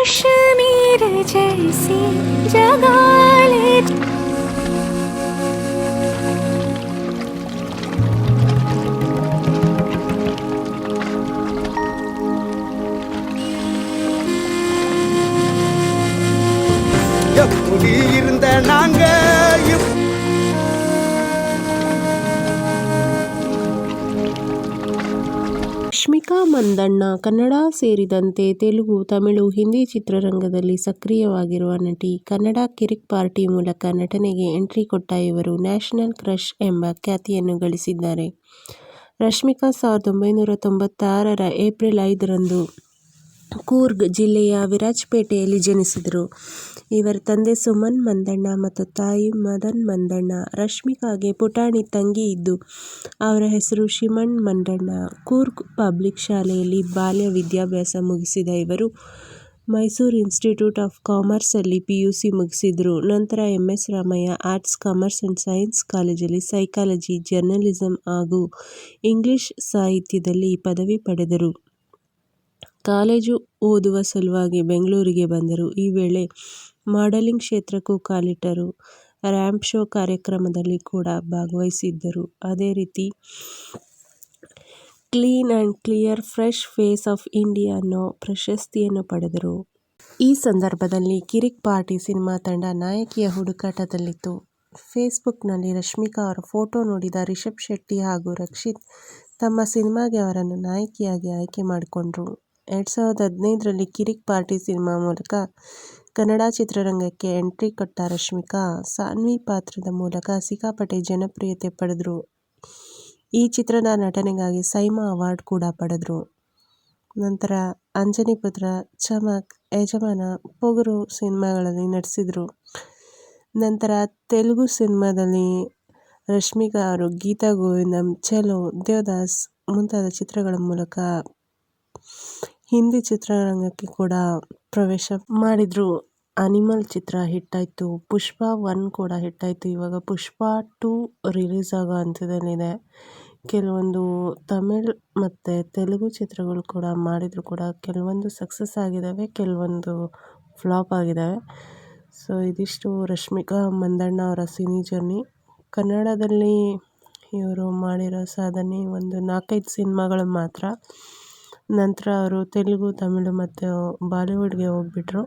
कश्मीर जैसी जगह ले எப்படி இருந்த நாங்க ರಶ್ಮಿಕಾ ಮಂದಣ್ಣ ಕನ್ನಡ ಸೇರಿದಂತೆ ತೆಲುಗು, ತಮಿಳು, ಹಿಂದಿ ಚಿತ್ರರಂಗದಲ್ಲಿ ಸಕ್ರಿಯವಾಗಿರುವ ನಟಿ ಕನ್ನಡ ಕಿರಿಕ್ ಪಾರ್ಟಿ ಮೂಲಕ ನಟನೆಗೆ ಎಂಟ್ರಿ ಕೊಟ್ಟ ಇವರು ನ್ಯಾಷನಲ್ ಕ್ರಶ್ ಎಂಬ ಖ್ಯಾತಿಯನ್ನು ಗಳಿಸಿದ್ದಾರೆ. ರಶ್ಮಿಕಾ ಸಾವಿರದ ಒಂಬೈನೂರ ತೊಂಬತ್ತಾರರ ಏಪ್ರಿಲ್ ಐದರಂದು ಕೂರ್ಗ್ ಜಿಲ್ಲೆಯ ವಿರಾಜ್ಪೇಟೆಯಲ್ಲಿ ಜನಿಸಿದರು. ಇವರ ತಂದೆ ಸುಮನ್ ಮಂದಣ್ಣ ಮತ್ತು ತಾಯಿ ಮದನ್ ಮಂದಣ್ಣ, ರಶ್ಮಿಕಾಗೆ ಪುಟಾಣಿ ತಂಗಿ ಇದ್ದು, ಅವರ ಹೆಸರು ಶಿಮಣ್ ಮಂದಣ್ಣ. ಕೂರ್ಗ್ ಪಬ್ಲಿಕ್ ಶಾಲೆಯಲ್ಲಿ ಬಾಲ್ಯ ವಿದ್ಯಾಭ್ಯಾಸ ಮುಗಿಸಿದ ಇವರು ಮೈಸೂರು ಇನ್ಸ್ಟಿಟ್ಯೂಟ್ ಆಫ್ ಕಾಮರ್ಸಲ್ಲಿ ಪಿ ಯು ಸಿ ಮುಗಿಸಿದರು. ನಂತರ M S Ramaiah arts, commerce and science ಕಾಲೇಜಲ್ಲಿ ಸೈಕಾಲಜಿ, ಜರ್ನಲಿಸಂ ಹಾಗೂ ಇಂಗ್ಲಿಷ್ ಸಾಹಿತ್ಯದಲ್ಲಿ ಪದವಿ ಪಡೆದರು. ಕಾಲೇಜು ಓದುವ ಸಲುವಾಗಿ ಬೆಂಗಳೂರಿಗೆ ಬಂದರು. ಈ ವೇಳೆ ಮಾಡೆಲಿಂಗ್ ಕ್ಷೇತ್ರಕ್ಕೂ ಕಾಲಿಟ್ಟರು. ರ್ಯಾಂಪ್ ಶೋ ಕಾರ್ಯಕ್ರಮದಲ್ಲಿ ಕೂಡ ಭಾಗವಹಿಸಿದ್ದರು. ಅದೇ ರೀತಿ clean and clear fresh face of India ಅನ್ನೋ ಪ್ರಶಸ್ತಿಯನ್ನು ಪಡೆದರು. ಈ ಸಂದರ್ಭದಲ್ಲಿ ಕಿರಿಕ್ ಪಾರ್ಟಿ ಸಿನಿಮಾ ತಂಡ ನಾಯಕಿಯ ಹುಡುಕಾಟದಲ್ಲಿತ್ತು. ಫೇಸ್ಬುಕ್ನಲ್ಲಿ ರಶ್ಮಿಕಾ ಅವರ ಫೋಟೋ ನೋಡಿದ ರಿಷಬ್ ಶೆಟ್ಟಿ ಹಾಗೂ ರಕ್ಷಿತ್ ತಮ್ಮ ಸಿನಿಮಾಗೆ ಅವರನ್ನು ನಾಯಕಿಯಾಗಿ ಆಯ್ಕೆ ಮಾಡಿಕೊಂಡ್ರು. ಎರಡು ಸಾವಿರದ ಹದಿನೈದರಲ್ಲಿ ಕಿರಿಕ್ ಪಾರ್ಟಿ ಸಿನಿಮಾ ಮೂಲಕ ಕನ್ನಡ ಚಿತ್ರರಂಗಕ್ಕೆ ಎಂಟ್ರಿ ಕೊಟ್ಟ ರಶ್ಮಿಕಾ, ಸಾನ್ವಿ ಪಾತ್ರದ ಮೂಲಕ ಸಿಕ್ಕಾಪಟ್ಟೆ ಜನಪ್ರಿಯತೆ ಪಡೆದರು. ಈ ಚಿತ್ರದ ನಟನೆಗಾಗಿ ಸೈಮಾ ಅವಾರ್ಡ್ ಕೂಡ ಪಡೆದರು. ನಂತರ ಅಂಜನಿ ಪುತ್ರ, ಚಮಕ್, ಯಜಮಾನ ಪೊಗರು ಸಿನಿಮಾಗಳಲ್ಲಿ ನಟಿಸಿದರು. ನಂತರ ತೆಲುಗು ಸಿನಿಮಾದಲ್ಲಿ ರಶ್ಮಿಕಾ ಅವರು ಗೀತಾ ಗೋವಿಂದಂ ಚಲೋ ದೇವದಾಸ್ ಮುಂತಾದ ಚಿತ್ರಗಳ ಮೂಲಕ ಹಿಂದಿ ಚಿತ್ರರಂಗಕ್ಕೆ ಕೂಡ ಪ್ರವೇಶ ಮಾಡಿದರು. ಅನಿಮಲ್ ಚಿತ್ರ ಹಿಟ್ಟಾಯಿತು. ಪುಷ್ಪ ಒನ್ ಕೂಡ ಹಿಟ್ಟಾಯಿತು. ಇವಾಗ ಪುಷ್ಪ ಟೂ ರಿಲೀಸ್ ಆಗೋ ಹಂತದಲ್ಲಿದೆ. ಕೆಲವೊಂದು ತಮಿಳ್ ಮತ್ತು ತೆಲುಗು ಚಿತ್ರಗಳು ಕೂಡ ಮಾಡಿದರೂ ಕೂಡ ಕೆಲವೊಂದು ಸಕ್ಸಸ್ ಆಗಿದ್ದಾವೆ ಕೆಲವೊಂದು ಫ್ಲಾಪ್ ಆಗಿದ್ದಾವೆ ಸೊ, ಇದಿಷ್ಟು ರಶ್ಮಿಕಾ ಮಂದಣ್ಣ ಅವರ ಸಿನಿ ಜರ್ನಿ. ಕನ್ನಡದಲ್ಲಿ ಇವರು ಮಾಡಿರೋ ಸಾಧನೆ ಒಂದು ನಾಲ್ಕೈದು ಸಿನಿಮಾಗಳು ಮಾತ್ರ. ನಂತರ ಅವರು ತೆಲುಗು ತಮಿಳು ಮತ್ತು ಬಾಲಿವುಡ್ಗೆ ಹೋಗ್ಬಿಟ್ರು.